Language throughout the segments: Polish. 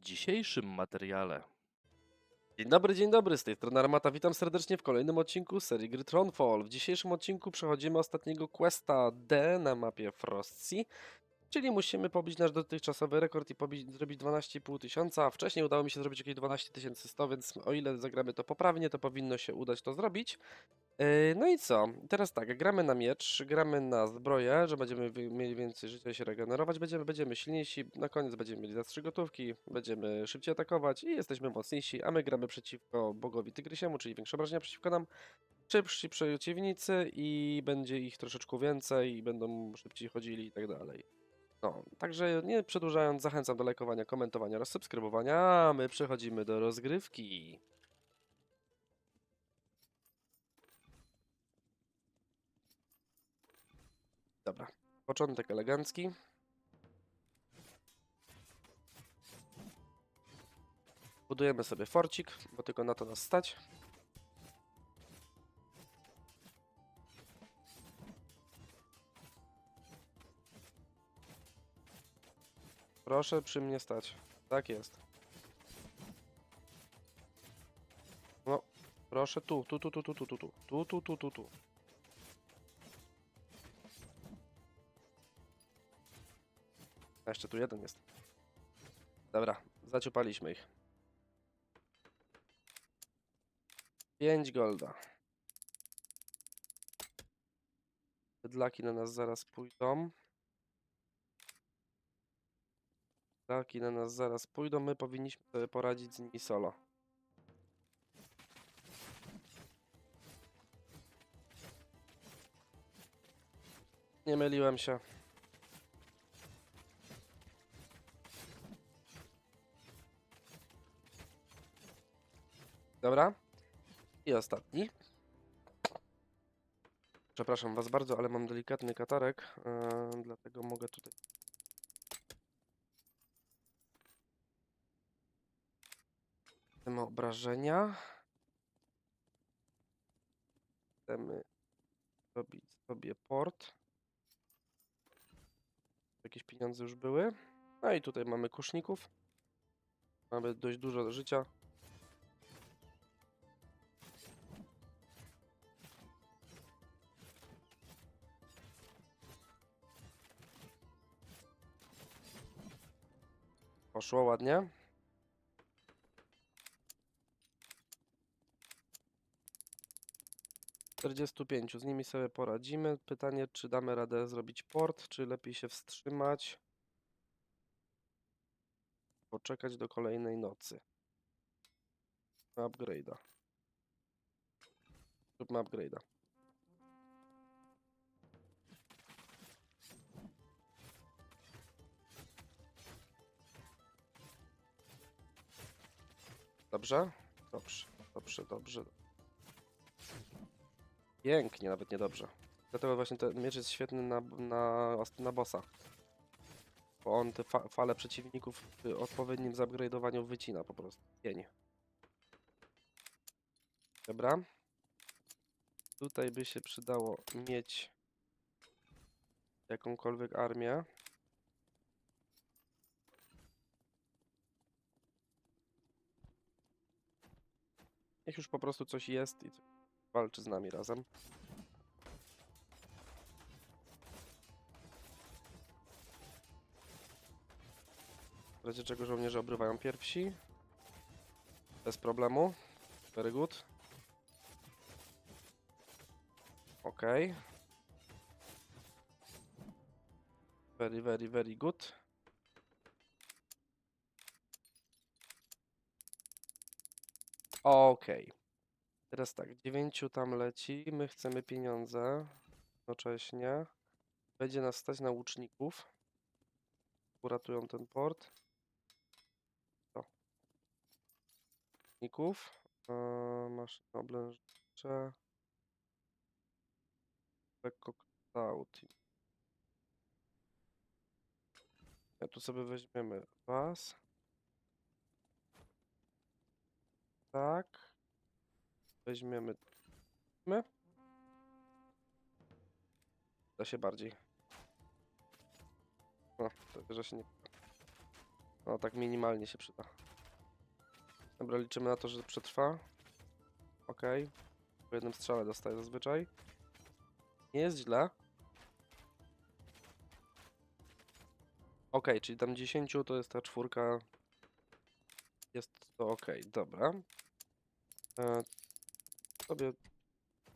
dzisiejszym materiale. Dzień dobry, dzień dobry, z tej strony Armata, witam serdecznie w kolejnym odcinku serii gry Tronfall. W dzisiejszym odcinku przechodzimy ostatniego questa D na mapie Frostsea, czyli musimy pobić nasz dotychczasowy rekord i pobić, zrobić 12,5 tysiąca, a wcześniej udało mi się zrobić jakieś 12 100, więc o ile zagramy to poprawnie, to powinno się udać to zrobić. Yy, No i co? Teraz tak, gramy na miecz, gramy na zbroję, że będziemy mieli więcej życia się regenerować, będziemy, będziemy silniejsi, na koniec będziemy mieli za trzy gotówki, będziemy szybciej atakować i jesteśmy mocniejsi, a my gramy przeciwko bogowi Tygrysiemu, czyli większe obrażenia przeciwko nam, szybsi przeciwnicy i będzie ich troszeczkę więcej i będą szybciej chodzili i tak dalej. No, także nie przedłużając, zachęcam do lajkowania, komentowania oraz subskrybowania, a my przechodzimy do rozgrywki. Dobra, początek elegancki. Budujemy sobie forcik, bo tylko na to nas stać. Proszę przy mnie stać. Tak jest. No, proszę tu, tu, tu, tu, tu, tu, tu, tu, tu, tu, tu, tu, tu. Jeszcze tu jeden jest. Dobra, zaciupaliśmy ich. 5 golda. Bydlaki na nas zaraz pójdą. Bydlaki na nas zaraz pójdą. My powinniśmy sobie poradzić z nimi solo. Nie myliłem się. Dobra. I ostatni. Przepraszam was bardzo, ale mam delikatny katarek, yy, dlatego mogę tutaj. Chcemy obrażenia. Chcemy zrobić sobie port. Jakieś pieniądze już były. No i tutaj mamy kuszników. Mamy dość dużo życia. Poszło ładnie. Czterdziestu pięciu, z nimi sobie poradzimy. Pytanie, czy damy radę zrobić port, czy lepiej się wstrzymać. Poczekać do kolejnej nocy. Upgrade'a. Zróbmy upgrade'a. Dobrze? Dobrze, dobrze, dobrze. Pięknie, nawet niedobrze. Dlatego właśnie ten miecz jest świetny na, na, na bossa. Bo on te fa fale przeciwników w odpowiednim zupgrade'owaniu wycina po prostu. Pień. Dobra. Tutaj by się przydało mieć jakąkolwiek armię. Niech już po prostu coś jest i walczy z nami razem. W razie czego żołnierze obrywają pierwsi. Bez problemu. Very good. Ok. Very, very, very good. Okej. Teraz tak, dziewięciu tam leci, my chcemy pieniądze jednocześnie. Będzie nas stać na łuczników. Uratują ten port. To. Łuczników. Eee, maszyny oblężnicze. Lekko kształt. Ja tu sobie weźmiemy was. Tak. Weźmiemy. My. Da się bardziej. No, to że się nie. No tak minimalnie się przyda. Dobra, liczymy na to, że przetrwa. Okej. Po jednym strzale dostaje zazwyczaj. Nie jest źle. Okej, czyli tam 10 to jest ta czwórka. Jest to ok, dobra. E, sobie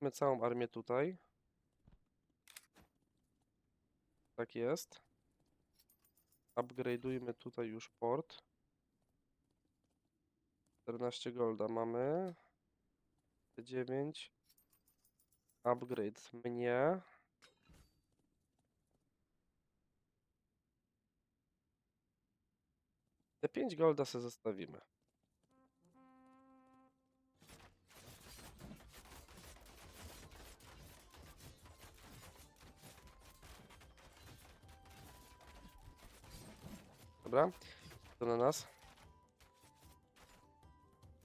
mamy całą armię tutaj. Tak jest. Upgrade'ujmy tutaj już port. 14 golda mamy. 9. Upgrade mnie. Te 5 golda sobie zostawimy. Dobra, to na nas.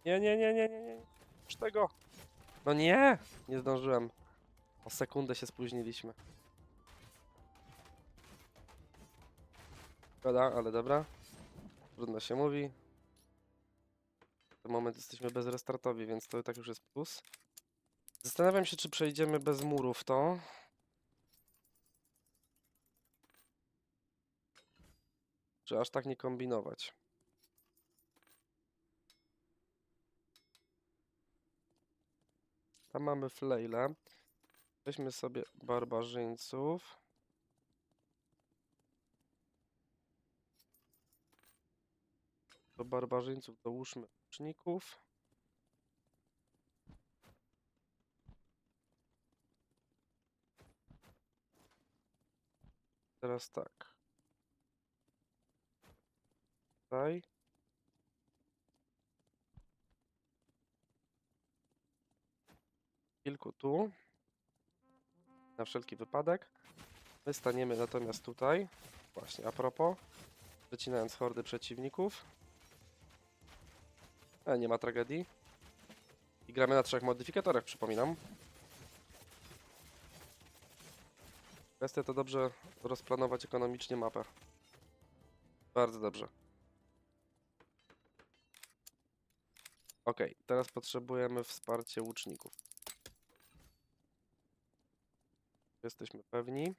Nie, nie, nie, nie, nie, nie. Już tego. No nie! Nie zdążyłem. O sekundę się spóźniliśmy. Szkoda, ale dobra. Trudno się mówi. W tym moment jesteśmy bezrestartowi, więc to i tak już jest plus. Zastanawiam się, czy przejdziemy bez murów to. Czy aż tak nie kombinować. Tam mamy flejle. Weźmy sobie barbarzyńców. Do barbarzyńców dołóżmy łuczników. Teraz tak. Tutaj. Kilku tu. Na wszelki wypadek. My staniemy natomiast tutaj. Właśnie, a propos. Przecinając hordy przeciwników. E, nie ma tragedii. I gramy na trzech modyfikatorach, przypominam. Kwestia to dobrze rozplanować ekonomicznie mapę. Bardzo dobrze. Ok, teraz potrzebujemy wsparcia łuczników. Jesteśmy pewni.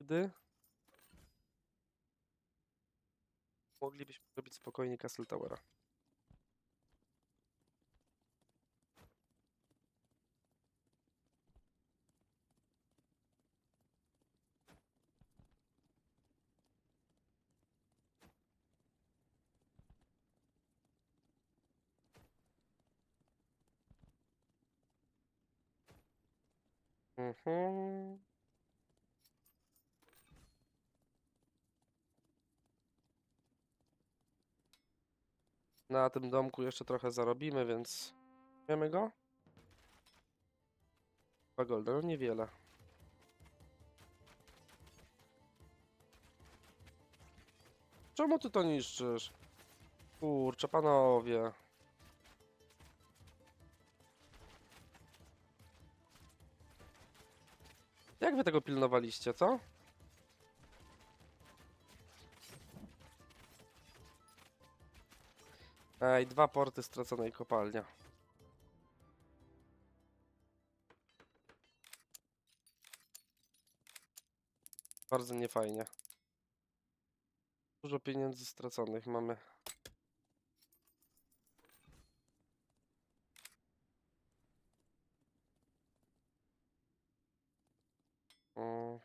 Gdy moglibyśmy robić spokojnie Castle Towera. Mhm. Na tym domku jeszcze trochę zarobimy, więc wiemy go? Dwa golda, no niewiele. Czemu ty to niszczysz? Kurczę, panowie. Jak wy tego pilnowaliście, co? Ej, dwa porty straconej kopalnia. Bardzo niefajnie. Dużo pieniędzy straconych mamy.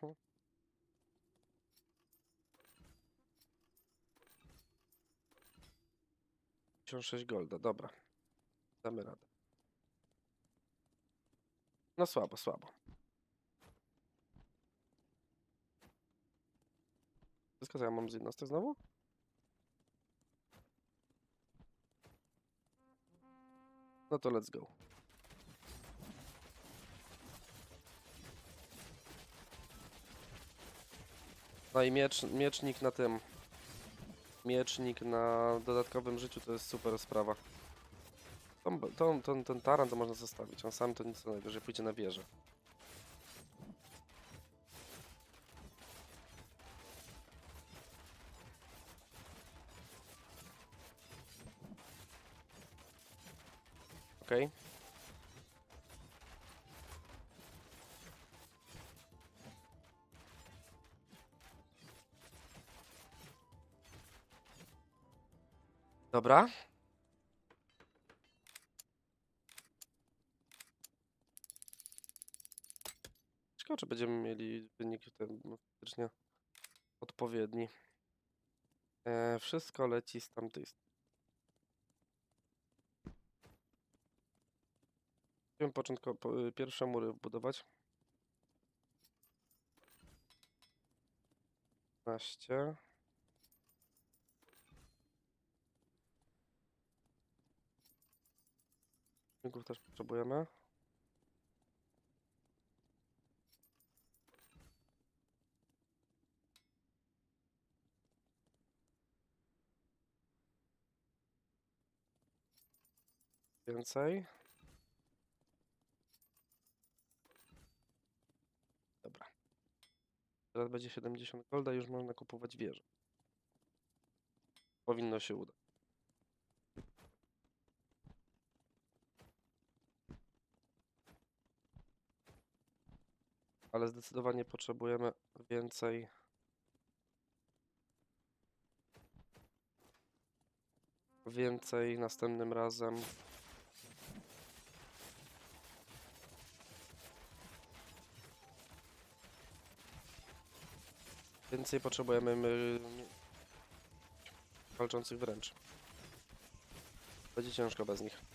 Mhm. 56 golda, dobra. Damy radę. No słabo, słabo. Wszystko co ja mam z jednostek znowu? No to let's go. No i miecz, miecznik na tym. Miecznik na dodatkowym życiu to jest super sprawa. Tą, tą, ten, ten taran to można zostawić, on sam to nic najwyżej pójdzie na wieżę. Okej. Okay. Dobra. Ciekawe, czy będziemy mieli wynik ten no, faktycznie odpowiedni. E, wszystko leci z tamtej strony. Chciałem początkowo po, y, pierwsze mury budować. 15. Silników też potrzebujemy. Więcej. Dobra. Teraz będzie 70 golda już można kupować wieżę. Powinno się udać. Ale zdecydowanie potrzebujemy więcej. Więcej następnym razem. Więcej potrzebujemy my... walczących wręcz. Będzie ciężko bez nich.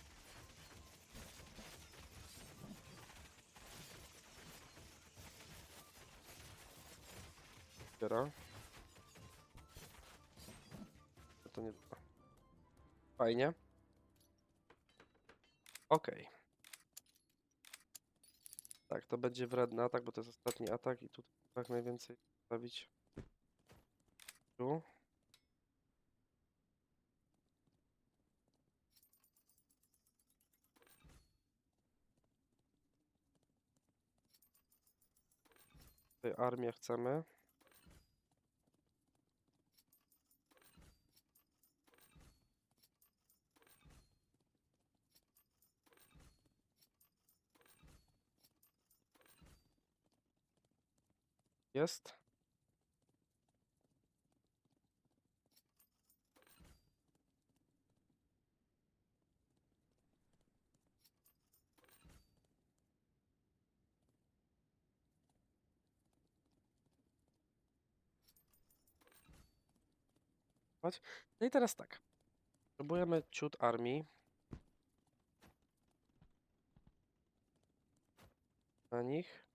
Zbiera. To nie... Fajnie. Okej. Tak, to będzie wredny atak, bo to jest ostatni atak i tu tak najwięcej stawić. Tu. Tutaj armię chcemy. Jest. No i teraz tak. Próbujemy ciut armii. Na nich.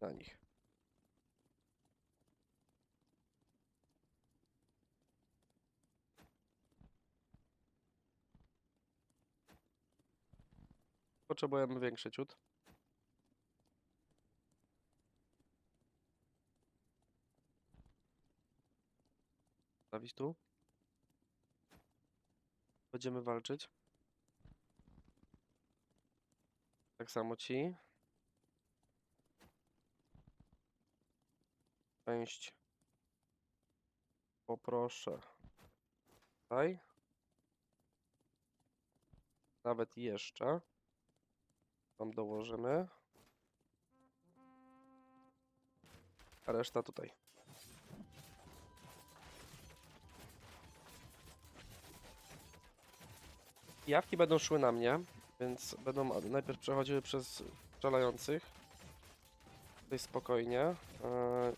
Na nich. Potrzebujemy większy ciut. Stawić tu. Będziemy walczyć. Tak samo ci. Część. Poproszę. Tutaj. Nawet jeszcze. Tam dołożymy. A reszta tutaj. Jawki będą szły na mnie, więc będą najpierw przechodziły przez strzelających. Tutaj spokojnie. E,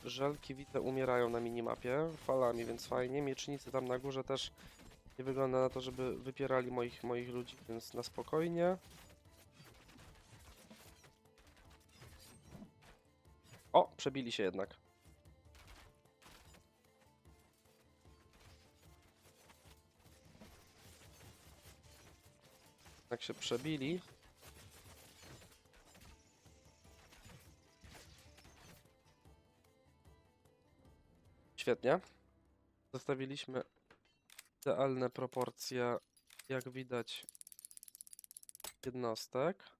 Żelki widzę umierają na minimapie falami, więc fajnie. Miecznicy tam na górze też nie wygląda na to, żeby wypierali moich, moich ludzi, więc na spokojnie. O, przebili się jednak. Jak się przebili. Świetnie. Zostawiliśmy idealne proporcje, jak widać, jednostek.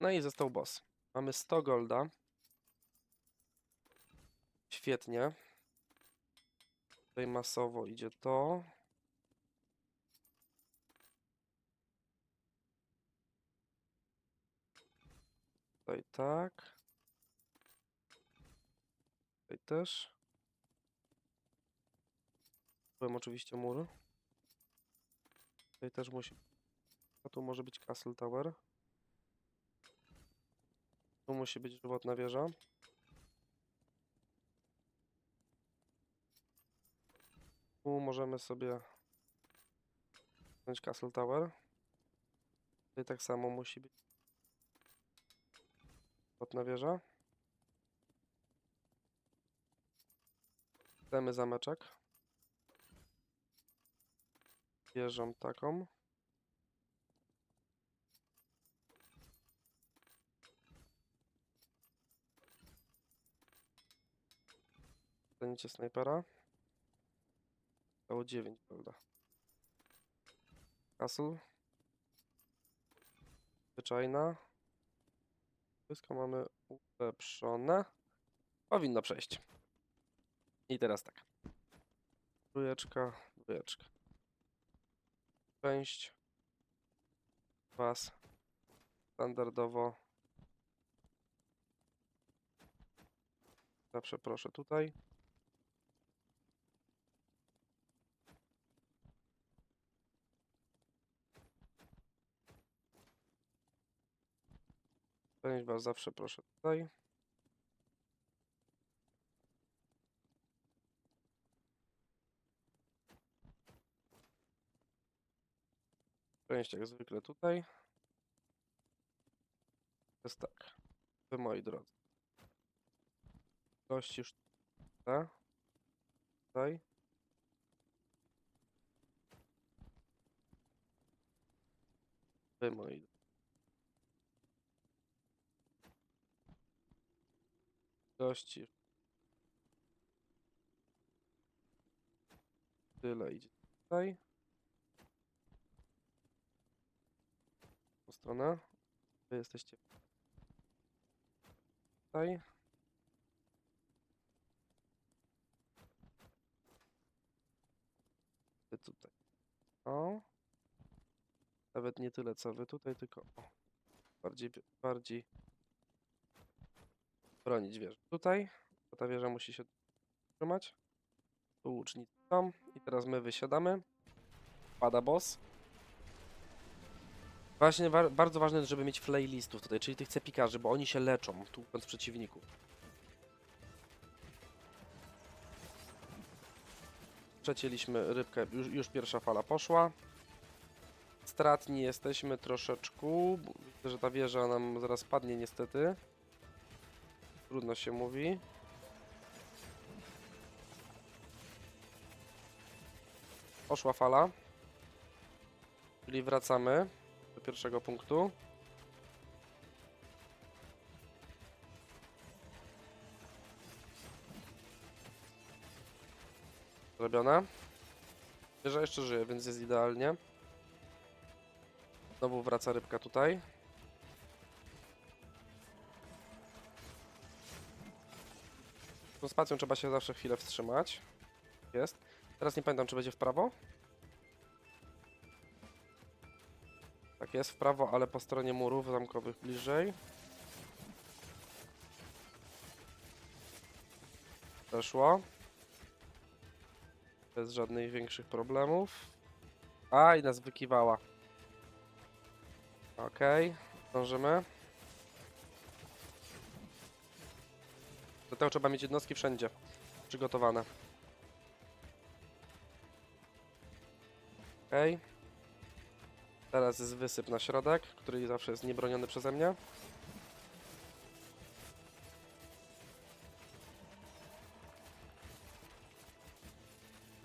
No i został boss. Mamy 100 golda. Świetnie. Tutaj masowo idzie to. Tutaj tak. Też. Byłem oczywiście mur. Tutaj też musi. A tu może być Castle Tower. Tu musi być żywotna wieża. Tu możemy sobie Castle Tower. Tutaj tak samo musi być żywotna wieża. Damy zameczek. Wieżą taką. Staniecie snajpera. Stało 9, prawda? Castle. Zwyczajna. Wszystko mamy ulepszone. Powinno przejść. I teraz tak. Trójeczka, dwójeczka. Część. Was. Standardowo. Zawsze proszę tutaj. Część was zawsze proszę tutaj. Część jak zwykle tutaj. Jest tak. Wy moi drodzy. Gości już tutaj. Wy moi gości. Tyle idzie tutaj. Stronę. Wy jesteście tutaj. Wy tutaj. O. Nawet nie tyle co wy tutaj, tylko o. Bardziej, bardziej bronić wieżę. Tutaj bo ta wieża musi się trzymać. Tu łucznicy są. I teraz my wysiadamy. Pada boss. Właśnie wa- bardzo ważne, żeby mieć flaylistów tutaj, czyli tych cepikarzy, bo oni się leczą, tłupiąc przeciwników. Przecięliśmy rybkę, już, już pierwsza fala poszła. Stratni jesteśmy troszeczkę. Widzę, że ta wieża nam zaraz padnie niestety. Trudno się mówi. Poszła fala. Czyli wracamy pierwszego punktu. Zrobione. Wieża jeszcze żyje, więc jest idealnie. Znowu wraca rybka tutaj. Tą spacją trzeba się zawsze chwilę wstrzymać. Jest. Teraz nie pamiętam, czy będzie w prawo. Tak jest, w prawo, ale po stronie murów zamkowych bliżej. Weszło. Bez żadnych większych problemów. A, i nas wykiwała. Okej, zdążymy. Do tego trzeba mieć jednostki wszędzie przygotowane. Okej. Teraz jest wysyp na środek, który zawsze jest niebroniony przeze mnie.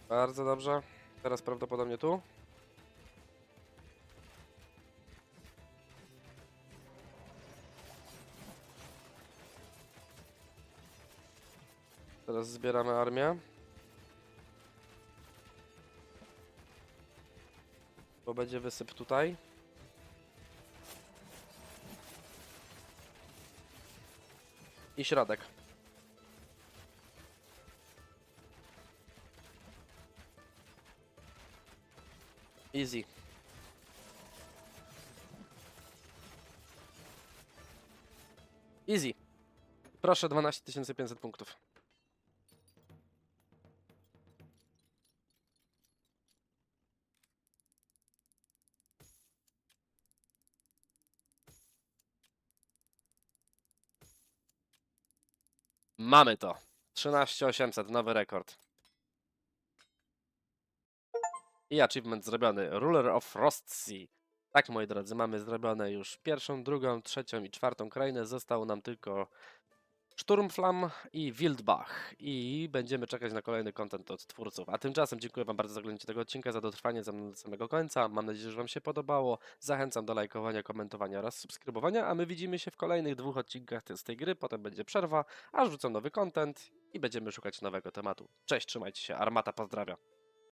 Bardzo dobrze. Teraz prawdopodobnie tu. Teraz zbieramy armię. Będzie wysyp tutaj. I środek. Easy. Easy. Proszę 12 500 punktów. Mamy to. 13800, nowy rekord. I achievement zrobiony. Ruler of Frostsea. Tak, moi drodzy, mamy zrobione już pierwszą, drugą, trzecią i czwartą krainę. Został nam tylko Sturmflam i Wildbach. I będziemy czekać na kolejny content od twórców. A tymczasem dziękuję Wam bardzo za oglądanie tego odcinka, za dotrwanie ze mną do samego końca. Mam nadzieję, że Wam się podobało. Zachęcam do lajkowania, komentowania oraz subskrybowania, a my widzimy się w kolejnych dwóch odcinkach z tej gry. Potem będzie przerwa, aż wrzucę nowy content i będziemy szukać nowego tematu. Cześć, trzymajcie się. Armata pozdrawia.